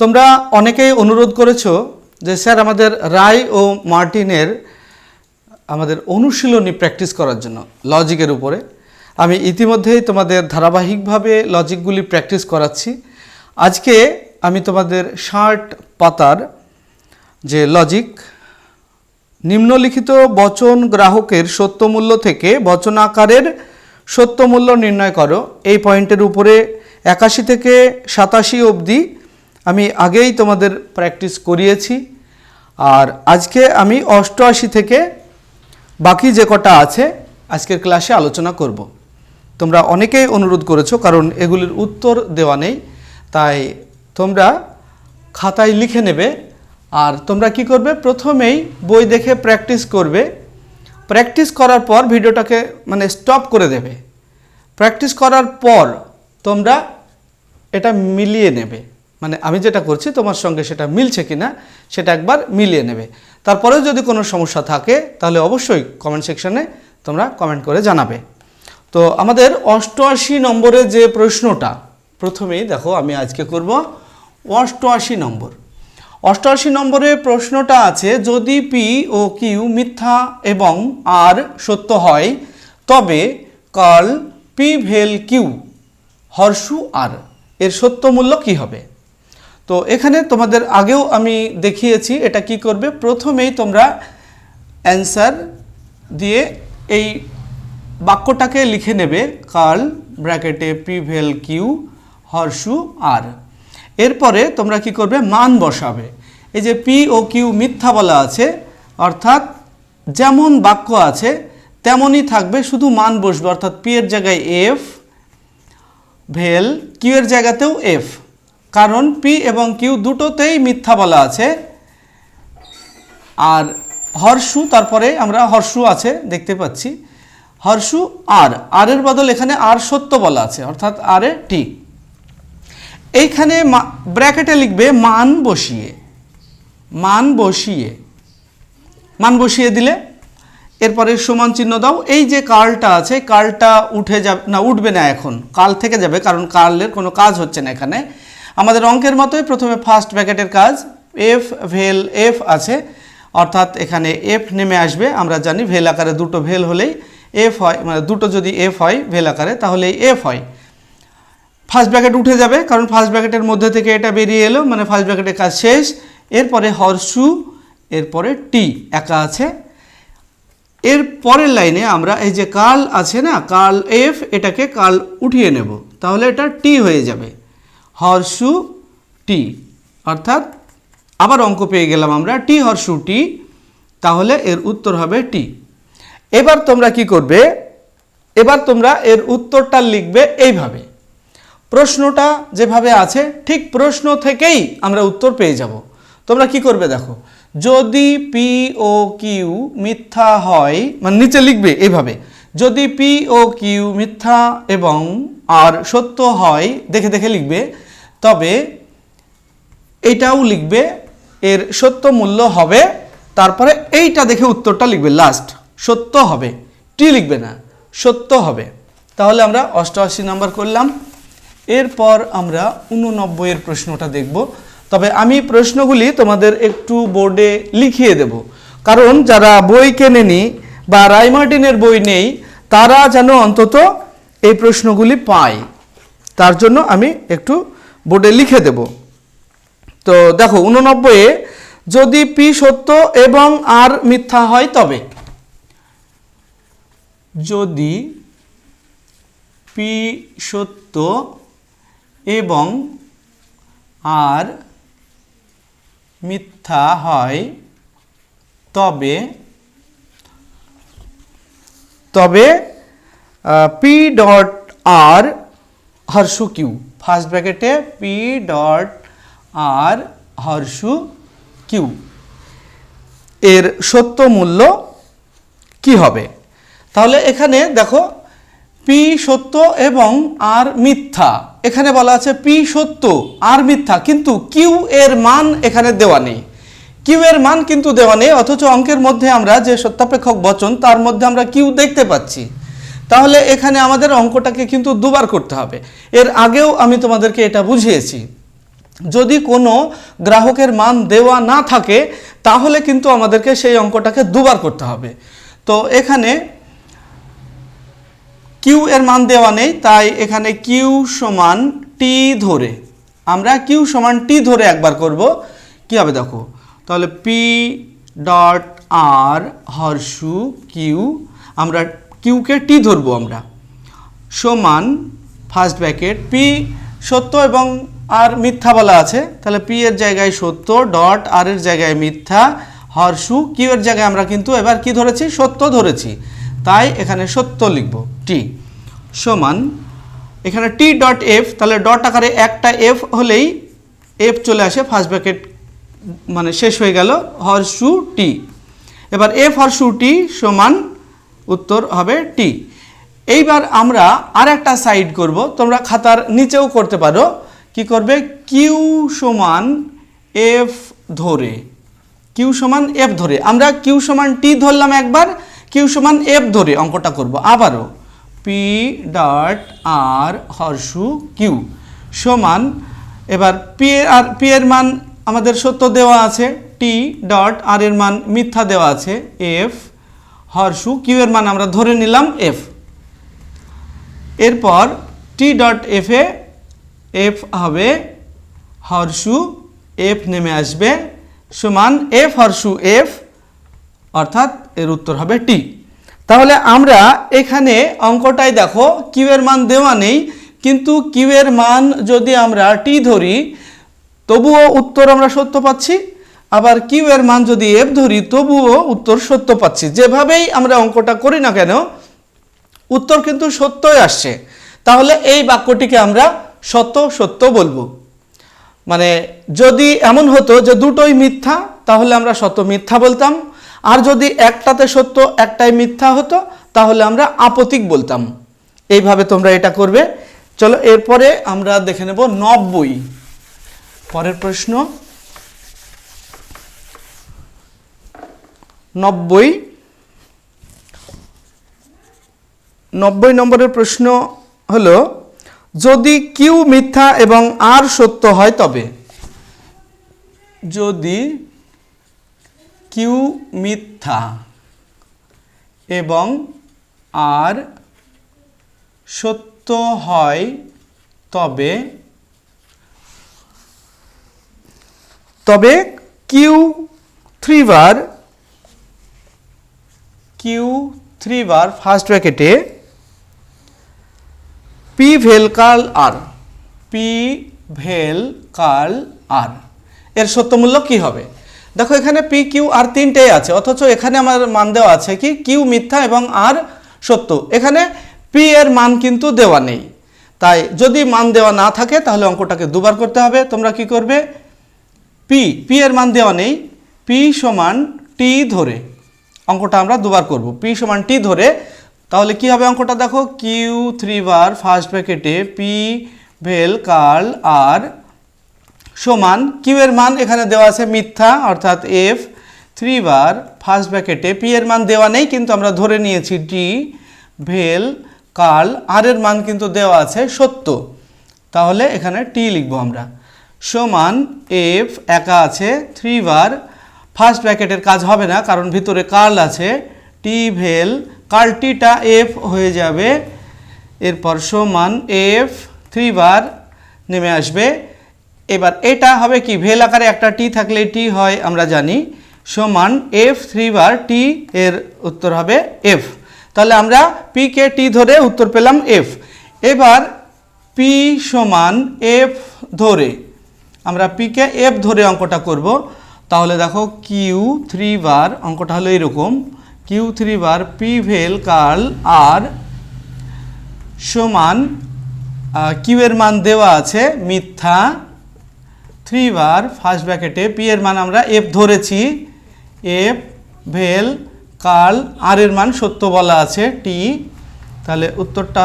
তোমরা অনেকেই অনুরোধ করেছ যে, স্যার, আমাদের রায় ও মার্টিনের আমাদের অনুশীলনী প্র্যাকটিস করার জন্য লজিকের উপরে। আমি ইতিমধ্যেই তোমাদের ধারাবাহিকভাবে লজিকগুলি প্র্যাকটিস করাচ্ছি। আজকে আমি তোমাদের ষাট পাতার যে লজিক, নিম্নলিখিত বচন গ্রাহকের সত্যমূল্য থেকে বচন আকারের সত্যমূল্য নির্ণয় করো। এই পয়েন্টের উপরে একাশি থেকে সাতাশি অবধি আমি আগেই তোমাদের প্র্যাকটিস করিয়েছি। আর আজকে আমি অষ্টআশি থেকে বাকি যে কটা আছে, আজকের ক্লাসে আলোচনা করব। তোমরা অনেকেই অনুরোধ করেছ, কারণ এগুলির উত্তর দেওয়া নেই। তাই তোমরা খাতায় লিখে নেবে। আর তোমরা কি করবে? প্রথমেই বই দেখে প্র্যাকটিস করবে। প্র্যাকটিস করার পর ভিডিওটাকে মানে স্টপ করে দেবে। প্র্যাকটিস করার পর তোমরা এটা মিলিয়ে নেবে। মানে আমি যেটা করছি, তোমার সঙ্গে সেটা মিলছে কিনা, সেটা একবার মিলিয়ে নেবে। তারপরেও যদি কোনো সমস্যা থাকে, তাহলে অবশ্যই কমেন্ট সেকশানে তোমরা কমেন্ট করে জানাবে। তো আমাদের অষ্টআশি নম্বরের যে প্রশ্নটা, প্রথমেই দেখো আমি আজকে করব অষ্টআশি নম্বর। অষ্টআশি নম্বরের প্রশ্নটা আছে, যদি পি ও কিউ মিথ্যা এবং আর সত্য হয়, তবে কার্ল পি ভেল কিউ হর্ষু আর এর সত্য মূল্য কী হবে? তো এখানে তোমাদের আগেও আমি দেখিয়েছি এটা কি করবে। প্রথমেই তোমরা অ্যান্সার দিয়ে এই বাক্যটাকে লিখে নেবে কার্ল ব্র্যাকেটে প্রিভেল কিউ হর্ষু আর। এরপরে তোমরা কি করবে, মান বসাবে। এই যে পি ও কিউ মিথ্যা বলা আছে, অর্থাৎ যেমন বাক্য আছে তেমনই থাকবে, শুধু মান বসবে। অর্থাৎ পি এর জায়গায় এফ, ভেল, কিউ এর জায়গাতেও এফ। কারণ পি এবং কিউ দুটোতেই মিথ্যা বলা আছে। আর হর্ষু, তারপরে আমরা হর্ষু আছে, দেখতে পাচ্ছি। হর্ষু, আর। আর এর বদল এখানে আর সত্য বলা আছে, অর্থাৎ আর এ টি এইখানে ব্র্যাকেটে লিখবে মান বসিয়ে। মান বসিয়ে। মান বসিয়ে দিলে এরপরে সমান চিহ্ন দাও। এই যে কার্লটা আছে কার্লটা উঠে যাবে, না, উঠবে না এখন। কাল থেকে যাবে, কারণ কার্লের কোনো কাজ হচ্ছে না এখানে। আমাদের অঙ্কের মতোই প্রথমে ফার্স্ট ব্র্যাকেটের কাজ এফ ভেল এফ আছে। অর্থাৎ এখানে এফ নেমে আসবে, আমরা জানি ভেল আকারে দুটো ভেল হলেই এফ হয় মানে দুটো যদি এফ হয় ভেল আকারে তাহলে এফ হয়। ফার্স্ট ব্র্যাকেট উঠে যাবে, কারণ ফার্স্ট ব্র্যাকেটের মধ্যে থেকে এটা বেরিয়ে এলো মানে ফার্স্ট ব্র্যাকেটের কাজ শেষ। এরপরে হর্ষু এরপরে টি একা আছে। এর পরের লাইনে আমরা এই যে কার্ল আছে না, কাল এফ এটাকে কার্ল উঠিয়ে নেব। তাহলে এটা টি হয়ে যাবে। হর্ষু টি। অর্থাৎ আবার অঙ্ক পেয়ে গেলাম আমরা। টি হর্ষু টি, তাহলে এর উত্তর হবে টি। এবার তোমরা কি করবে? এবার তোমরা এর উত্তরটা লিখবে এইভাবে। প্রশ্নটা যেভাবে আছে, ঠিক প্রশ্ন থেকেই আমরা উত্তর পেয়ে যাব। তোমরা কি করবে দেখো, যদি পি ও কিউ মিথ্যা হয় মানে নিচে লিখবে এইভাবে, যদি পি ও কিউ মিথ্যা এবং আর সত্য হয়, দেখে দেখে লিখবে তবে এইটাও লিখবে, এর সত্য মূল্য হবে, তারপরে এইটা দেখে উত্তরটা লিখবে লাস্ট সত্য হবে। টি লিখবে না, সত্য হবে। তাহলে আমরা অষ্টআশি নাম্বার করলাম। এরপর আমরা উননব্বইয়ের প্রশ্নটা দেখব। তবে আমি প্রশ্নগুলি তোমাদের একটু বোর্ডে লিখিয়ে দেব। কারণ যারা বই কেনেনি বা রাইমার্টিনের বই নেই, তারা যেন অন্তত এই প্রশ্নগুলি পায়। তার জন্য আমি একটু বোর্ডে লিখে দেব। তো দেখো, উননব্বইয়ে, যদি পি সত্য এবং আর মিথ্যা হয় তবে। যদি পি সত্য এবং আর মিথ্যা হয় তবে তবে P dot R horseshoe Q first ব্র্যাকেটে P dot R horseshoe Q এর সত্য মূল্য কি হবে? তাহলে এখানে দেখো পি সত্য এবং আর মিথ্যা। এখানে বলা আছে পি সত্য আর মিথ্যা, কিন্তু কিউ এর মান এখানে দেওয়া নেই। কিউ এর মান কিন্তু দেওয়া নেই, অথচ অঙ্কের মধ্যে আমরা যে সত্যাপেক্ষক বচন, তার মধ্যে আমরা কিউ দেখতে পাচ্ছি। তাহলে এখানে আমাদের অঙ্কটাকে কিন্তু দুবার করতে হবে। এর আগেও আমি তোমাদেরকে এটা বুঝিয়েছি। যদি কোনো গ্রাহকের মান দেওয়া না থাকে, তাহলে কিন্তু আমাদেরকে সেই অঙ্কটাকে দুবার করতে হবে। তো এখানে কিউ এর মান দেওয়া নেই, তাই এখানে কিউ সমান টি ধরে, আমরা কিউ সমান টি ধরে একবার করব। কি হবে দেখো, তাহলে P dot R horseshoe Q আমরা কিউকে টি ধরবো আমরা। সমান ফার্স্ট ব্র্যাকেট পি সত্য এবং আর মিথ্যা বলা আছে। তাহলে পি এর জায়গায় সত্য ডট আর এর জায়গায় মিথ্যা, হর্ষু কিউ এর জায়গায় আমরা কিন্তু এবার কি ধরেছি? সত্য ধরেছি। তাই এখানে সত্য লিখব টি সমান এখানে টি ডট এফ তাহলে ডট আকারে একটা এফ হলেই এফ চলে আসে ফার্স্ট ব্র্যাকেট মানে শেষ হয়ে গেল, হর্ষু টি এবার এফ হর্ষু টি সমান উত্তর হবে টি এইবার আমরা আর একটা সাইড করব, তোমরা খাতার নিচেও করতে পারো। কি করবে? কিউ সমান এফ ধরে। কিউ সমান এফ ধরে। আমরা কিউ সমান টি ধরলাম একবার কিউ সমান এফ ধরে অঙ্কটা করব। আবারও P dot R horseshoe Q সমান, এবার পি আর পি এর মান আমাদের সত্য দেওয়া আছে। টি ডট আর এর মান মিথ্যা দেওয়া আছে। এফ হর্ষু কিউ এর মান আমরা ধরে নিলাম এফ। এরপর টি ডট এফে এফ হবে হর্ষু এফ নেমে আসবে সমান এফ হর্ষু এফ, অর্থাৎ এর উত্তর হবে টি। তাহলে আমরা এখানে অঙ্কটাই দেখো, কিউ এর মান দেওয়া নেই, কিন্তু কিউ এর মান যদি আমরা টি ধরি, তবুও উত্তর আমরা সত্য পাচ্ছি। আবার কিউ এর মান যদি এফ ধরি, তবুও উত্তর সত্য পাচ্ছি। যেভাবেই আমরা অঙ্কটা করি না কেন, উত্তর কিন্তু সত্যই আসছে। তাহলে এই বাক্যটিকে আমরা সত্য সত্য বলব। মানে যদি এমন হতো যে দুটোই মিথ্যা, তাহলে আমরা সত্য মিথ্যা বলতাম। আর যদি একটাতে সত্য, একটাই মিথ্যা হতো, তাহলে আমরা আপতিক বলতাম। এইভাবে তোমরা এটা করবে। চলো, এরপরে আমরা দেখে নেব নব্বই। পরের প্রশ্ন। নব্বই। নব্বই নম্বরের প্রশ্ন হল যদি কিউ মিথ্যা এবং আর সত্য হয় তবে? যদি কিউ মিথ্যা এবং আর সত্য হয় তবে? তবে Q three bar Q three bar first ব্র্যাকেটে পি ভেল কার্ল আর পি ভেল কার্ল আর এর সত্যমূল্য কি হবে? দেখো, এখানে পি কিউ আর তিনটেই আছে, অথচ এখানে আমার মান দেওয়া আছে কি? কিউ মিথ্যা এবং আর সত্য। এখানে পি এর মান কিন্তু দেওয়া নেই। তাই যদি মান দেওয়া না থাকে, তাহলে অঙ্কটাকে দুবার করতে হবে। তোমরা কি করবে? পি পি এর মান দেওয়া নেই। পি সমান টি ধরে। অঙ্কটা আমরা দুবার করব। পি সমান টি ধরে, তাহলে কি হবে অঙ্কটা দেখো? কিউ থ্রি বার ফার্স্ট ব্র্যাকেটে পি ভেল কার্ল আর সমান কিউ এর মান এখানে দেওয়া আছে মিথ্যা, অর্থাৎ এফ থ্রি বার ফার্স্ট ব্র্যাকেটে পি এর মান দেওয়া নেই, কিন্তু আমরা ধরে নিয়েছি টি ভেল কার্ল আর এর মান কিন্তু দেওয়া আছে সত্য। তাহলে এখানে টি লিখব আমরা। সমান এফ একা আছে থ্রি বার ফার্স্ট ব্র্যাকেটের কাজ হবে না, কারণ ভিতরে কার্ল আছে টি ভেল কার্লটিটা এফ হয়ে যাবে, এরপর সমান এফ থ্রি বার নেমে আসবে। এবার এটা হবে কি? ভেল আকারে একটা টি থাকলে টি হয়, আমরা জানি। সমান এফ থ্রি বার টি এর উত্তর হবে এফ তাহলে আমরা পি কে টি ধরে উত্তর পেলাম এফ এবার পি সমান এফ ধরে, আমরা পি কে এফ ধরে অঙ্কটা করব। তাহলে দেখো কিউ থ্রি বার অঙ্কটা হলো এরকম। কিউ থ্রি বার পি ভেল কার্ল আর সমান কিউ এর মান দেওয়া আছে মিথ্যা। থ্রি বার ফার্স্ট ব্র্যাকেটে পি এর মান আমরা এফ ধরেছি। এফ ভেল কার্ল আর এর মান সত্য বলা আছে টি তাহলে উত্তরটা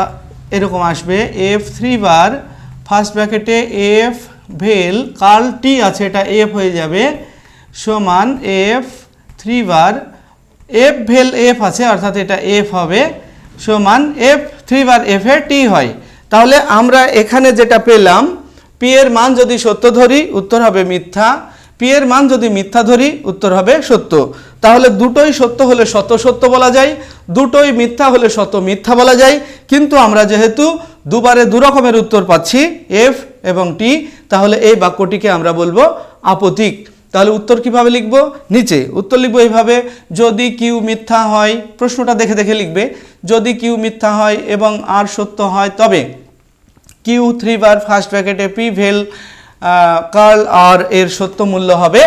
এরকম আসবে। এফ থ্রি বার ফার্স্ট ব্র্যাকেটে এফ ভেল কার্ল টি আছে, এটা এফ হয়ে যাবে। সমান এফ থ্রি বার এফ ভেল এফ আছে, অর্থাৎ এটা এফ হবে, সমান এফ থ্রি বার এফ এ টি হয়। তাহলে আমরা এখানে যেটা পেলাম পি এর মান যদি সত্য ধরি, উত্তর হবে মিথ্যা। পি এর মান যদি মিথ্যা ধরি, উত্তর হবে সত্য। তাহলে দুটোই সত্য হলে শত সত্য বলা যায়, দুটোই মিথ্যা হলে শত মিথ্যা বলা যায়। কিন্তু আমরা যেহেতু দুবারে দু রকমের উত্তর পাচ্ছি এফ এবং টি তাহলে এই বাক্যটিকে আমরা বলব আপতিক। তাহলে উত্তর কীভাবে লিখব? নিচে। উত্তর লিখব এইভাবে, যদি কিউ মিথ্যা হয়, প্রশ্নটা দেখে দেখে লিখবে, যদি কিউ মিথ্যা হয় এবং আর সত্য হয়, তবে কিউ থ্রি বার ফার্স্ট ব্র্যাকেটে পি ভেল কার্ল আর এর সত্য মূল্য হবে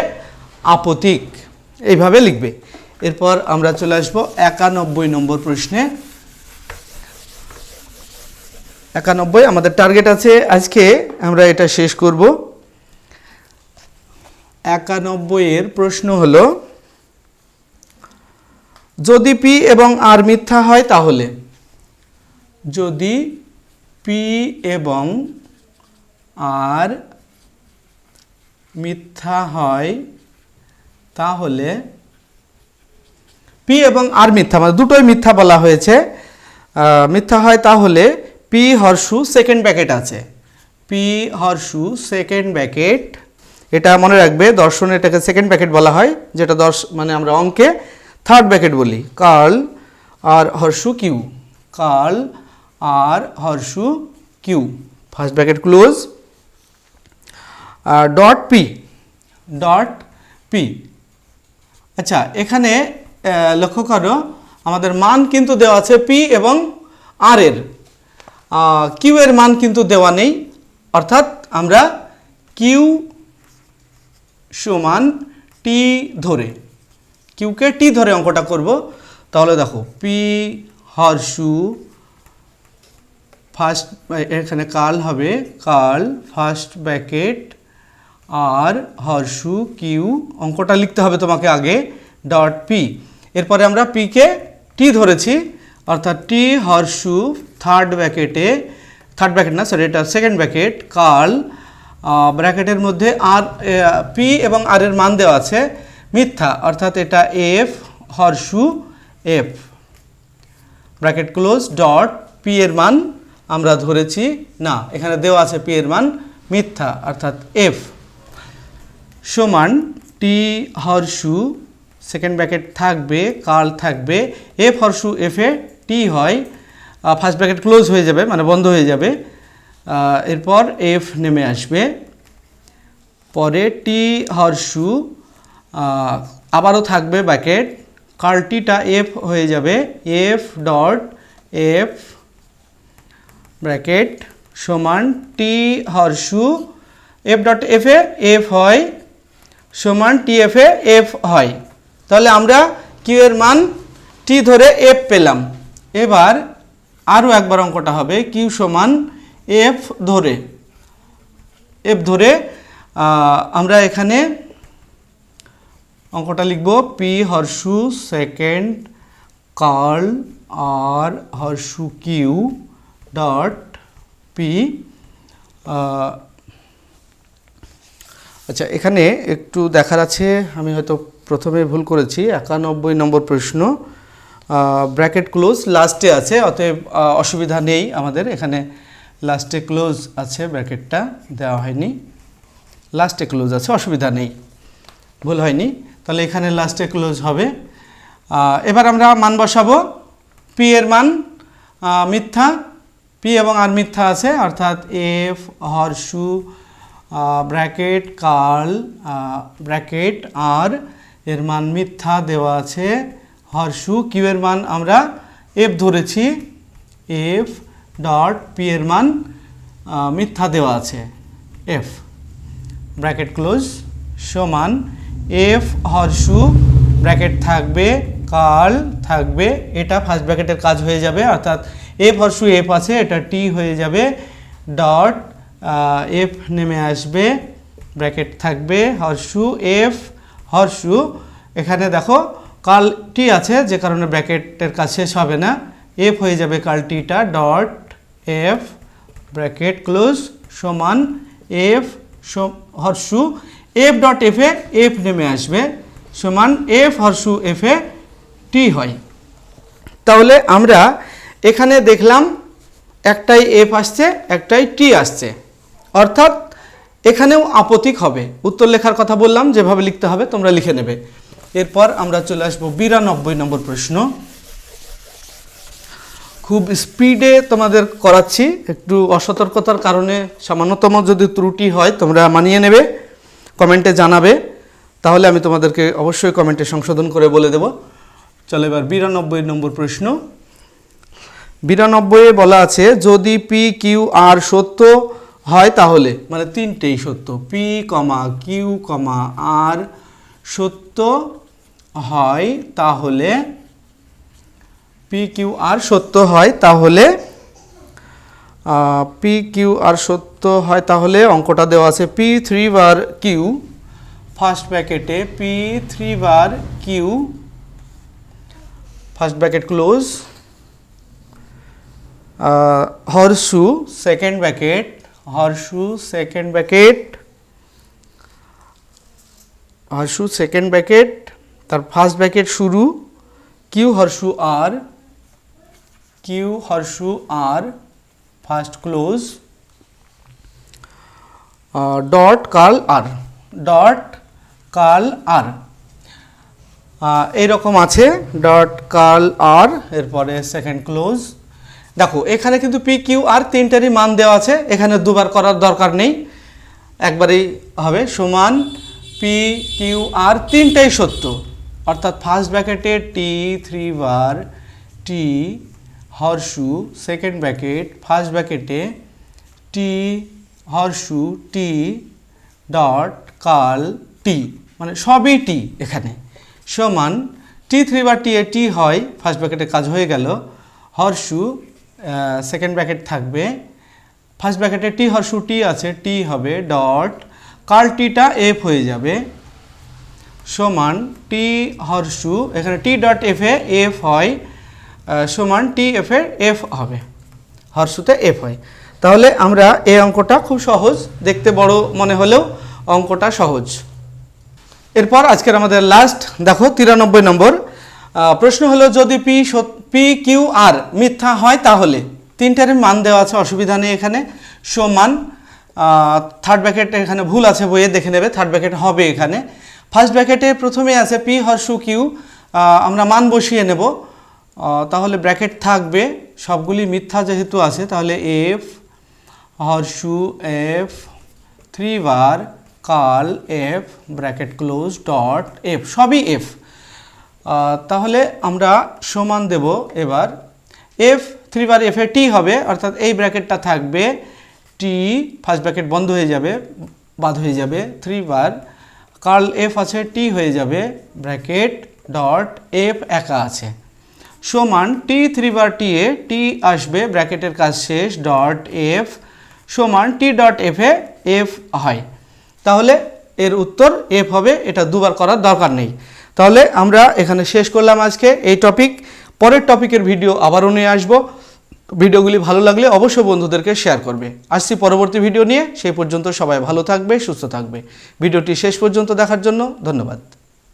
আপতিক। এইভাবে লিখবে। এরপর আমরা চলে আসব একানব্বই নম্বর প্রশ্নে। একানব্বই, আমাদের টার্গেট আছে। আজকে আমরা এটা শেষ করব। একানব্বই এর প্রশ্ন হলো, যদি পি এবং আর মিথ্যা হয় তাহলে? যদি পি এবং আর মিথ্যা হয় তাহলে, পি এবং আর মিথ্যা মানে দুটোই মিথ্যা বলা হয়েছে। মিথ্যা হয় তাহলে পি হর্ষু সেকেন্ড ব্যাকেট আছে। পি হর্ষু সেকেন্ড ব্যাকেট এটা মনে রাখবে, দর্শনে এটাকে সেকেন্ড ব্যাকেট বলা হয়, যেটা দর্শ মানে আমরা অঙ্কে থার্ড ব্যাকেট বলি। Curl R horseshoe Q. Curl R horseshoe Q. First bracket close আর ডট পি ডট পি আচ্ছা এখানে লক্ষ্য করো, আমাদের মান কিন্তু দেওয়া আছে পি এবং আর এর। কিউ এর মান কিন্তু দেওয়া নেই, অর্থাৎ আমরা কিউ সমান টি ধরে। কিউকে টি ধরে অঙ্কটা করব। তাহলে দেখো পি হর্ষু ফার্স্ট এখানে কাল হবে, curl first bracket R horseshoe Q অঙ্কটা লিখতে হবে তোমাকে আগে ডট পি এরপরে আমরা পিকে টি ধরেছি, অর্থাৎ টি হর্ষু থার্ড ব্র্যাকেটে থার্ড ব্র্যাকেট না সরি এটা সেকেন্ড ব্র্যাকেট কার্ল ব্র্যাকেটের মধ্যে আর পি এবং আর এর মান দেওয়া আছে। মিথ্যা, অর্থাৎ এটা F horseshoe F bracket close, dot P এর মান আমরা ধরেছি। না, এখানে দেওয়া আছে পি এর মান, মিথ্যা, অর্থাৎ এফ সমান টি হর্ষু সেকেন্ড ব্র্যাকেট থাকবে, কার্ল থাকবে। এফ হর্ষু এফে টি হয়। ফার্স্ট ব্র্যাকেট ক্লোজ হয়ে যাবে মানে বন্ধ হয়ে যাবে। এরপর এফ নেমে আসবে। পরে টি হর্ষু আবারও থাকবে ব্র্যাকেট। কার্লটিটা এফ হয়ে যাবে। এফ ডট এফ ব্র্যাকেট সমান টি হর্ষু এফ ডট এফে এফ হয় সমান টি এফে এফ হয়। তাহলে আমরা কিউ এর মান টি ধরে এফ পেলাম। এবার আরও একবার অঙ্কটা হবে। কিউ সমান এফ ধরে। এফ ধরে আমরা এখানে অঙ্কটা লিখব P horseshoe second curl R horseshoe Q dot P আচ্ছা এখানে একটু দেখার আছে, আমি হয়তো প্রথমে ভুল করেছি, একানব্বই নম্বর প্রশ্ন ব্র্যাকেট ক্লোজ, লাস্টে আছে, অতএব অসুবিধা নেই আমাদের এখানে। লাস্টে ক্লোজ আছে ব্র্যাকেটটা দেওয়া হয়নি। লাস্টে ক্লোজ আছে, অসুবিধা নেই। ভুল হয়নি। তাহলে এখানে লাস্টে ক্লোজ হবে। এবার আমরা মান বসাবো। পি এর মান মিথ্যা। পি এবং আর মিথ্যা আছে, অর্থাৎ F horseshoe bracket curl bracket আর এর মান মিথ্যা দেওয়া আছে। হর্ষু কিউ এর মান আমরা এফ ধরেছি। এফ ডট পি এর মান মিথ্যা দেওয়া আছে। এফ ব্র্যাকেট ক্লোজ সমান এফ হর্ষু ব্র্যাকেট থাকবে, কার্ল থাকবে, এটা ফার্স্ট ব্র্যাকেটের কাজ হয়ে যাবে, অর্থাৎ এফ হর্ষু এফ আছে, এটা টি হয়ে যাবে, ডট এফ নেমে আসবে ব্র্যাকেট থাকবে হর্ষু এফ হর্ষু এখানে দেখো কার্ল টি আছে, যে কারণে ব্র্যাকেটের কাজ শেষ হবে না এফ হয়ে যাবে কার্ল টিটা ডট এফ ব্র্যাকেট ক্লোজ সমান এফ হর্ষু এফ ডট এফে এফ নেমে আসবে সমান এফ হর্ষু এফে টি হয়। তাহলে আমরা এখানে দেখলাম একটাই এফ আসছে, একটাই টি আসছে। অর্থাৎ এখানেও আপতিক হবে। উত্তর লেখার কথা বললাম, যেভাবে লিখতে হবে তোমরা লিখে নেবে। এরপর আমরা চলে আসব বিরানব্বই নম্বর প্রশ্ন। খুব স্পিডে তোমাদের করাচ্ছি। একটু অসতর্কতার কারণে সামান্যতম যদি ত্রুটি হয়, তোমরা মানিয়ে নেবে, কমেন্টে জানাবে। তাহলে আমি তোমাদেরকে অবশ্যই কমেন্টে সংশোধন করে বলে দেব। চলো এবার বিরানব্বই নম্বর প্রশ্ন। বিরানব্বইয়ে বলা আছে, যদি পি কিউ আর সত্য হয় তাহলে মানে তিনটেই সত্য পি কমা কিউ কমা আর সত্য হয় তাহলে পি কিউ আর সত্য হয় তাহলে পি কিউ আর সত্য হয় তাহলে অঙ্কটা দেওয়া আছে P three bar Q first ব্র্যাকেটে P three bar Q first bracket close horseshoe second bracket horseshoe second bracket horseshoe second bracket তার ফার্স্ট ব্র্যাকেট শুরু Q horseshoe R Q horseshoe R first close dot curl R. Dot কাল আর। এইরকম আছে dot curl আর এরপরে second close. দেখো এখানে কিন্তু P Q R তিনটারই মান দেওয়া আছে এখানে দুবার করার দরকার নেই। একবারেই হবে সমান পি কিউ আর তিনটাই সত্য। অর্থাৎ ফার্স্ট ব্র্যাকেটে T three bar T horseshoe second bracket first ব্র্যাকেটে টি হর্ষু টি ডট কাল টি মানে সবই টি এখানে। সমান টি থ্রি বা টি এ টি হয় ফার্স্ট ব্র্যাকেটে কাজ হয়ে গেল। হর্ষু সেকেন্ড ব্র্যাকেট থাকবে। ফার্স্ট ব্র্যাকেটে টি হর্ষু টি আছে টি হবে ডট কাল টিটা এফ হয়ে যাবে। সমান টি হর্ষু এখানে টি ডট এফ এ এফ হয় সমান টি এফ এর এফ হবে। হর্ষুতে এফ হয়। তাহলে আমরা এই অঙ্কটা খুব সহজ, দেখতে বড় মনে হলেও অঙ্কটা সহজ। এরপর আজকের আমাদের লাস্ট দেখো তিরানব্বই নম্বর। প্রশ্ন হলো, যদি পি পি কিউ আর মিথ্যা হয় তাহলে? তিনটার মান দেওয়া আছে, অসুবিধা নেই এখানে। সমান থার্ড ব্র্যাকেট এখানে ভুল আছে বইয়ে দেখে নেবে থার্ড ব্র্যাকেট হবে এখানে। ফার্স্ট ব্র্যাকেটে প্রথমে আছে পি হর্ষু কিউ আমরা মান বসিয়ে নেব। তাহলে ব্র্যাকেট থাকবে, সবগুলি মিথ্যা যেহেতু আছে, তাহলে F horseshoe F three bar curl, F, bracket close, dot, F, সবই এফ। তাহলে আমরা সমান দেব এবার। F three bar F T হবে, অর্থাৎ এই ব্র্যাকেটটা থাকবে, টি ফার্স্ট ব্র্যাকেট বন্ধ হয়ে যাবে, বাদ হয়ে যাবে থ্রি বার কার্ল এফ আছে, টি হয়ে যাবে, ব্র্যাকেট, ডট, এফ একা আছে। সমান টি থ্রি বার টি এ টি আসবে, ব্র্যাকেটের কাজ শেষ ডট এফ সমান টি ডট এফ এ এফ হয়। তাহলে এর উত্তর এফ হবে, এটা দুবার করার দরকার নেই। তাহলে আমরা এখানে শেষ করলাম আজকে এই টপিক পরের টপিকের ভিডিও আবারও নিয়ে আসব। ভিডিওগুলি ভালো লাগলে অবশ্যই বন্ধুদেরকে শেয়ার করবে। আসছি পরবর্তী ভিডিও নিয়ে। সেই পর্যন্ত সবাই ভালো থাকবে, সুস্থ থাকবে। ভিডিওটি শেষ পর্যন্ত দেখার জন্য ধন্যবাদ।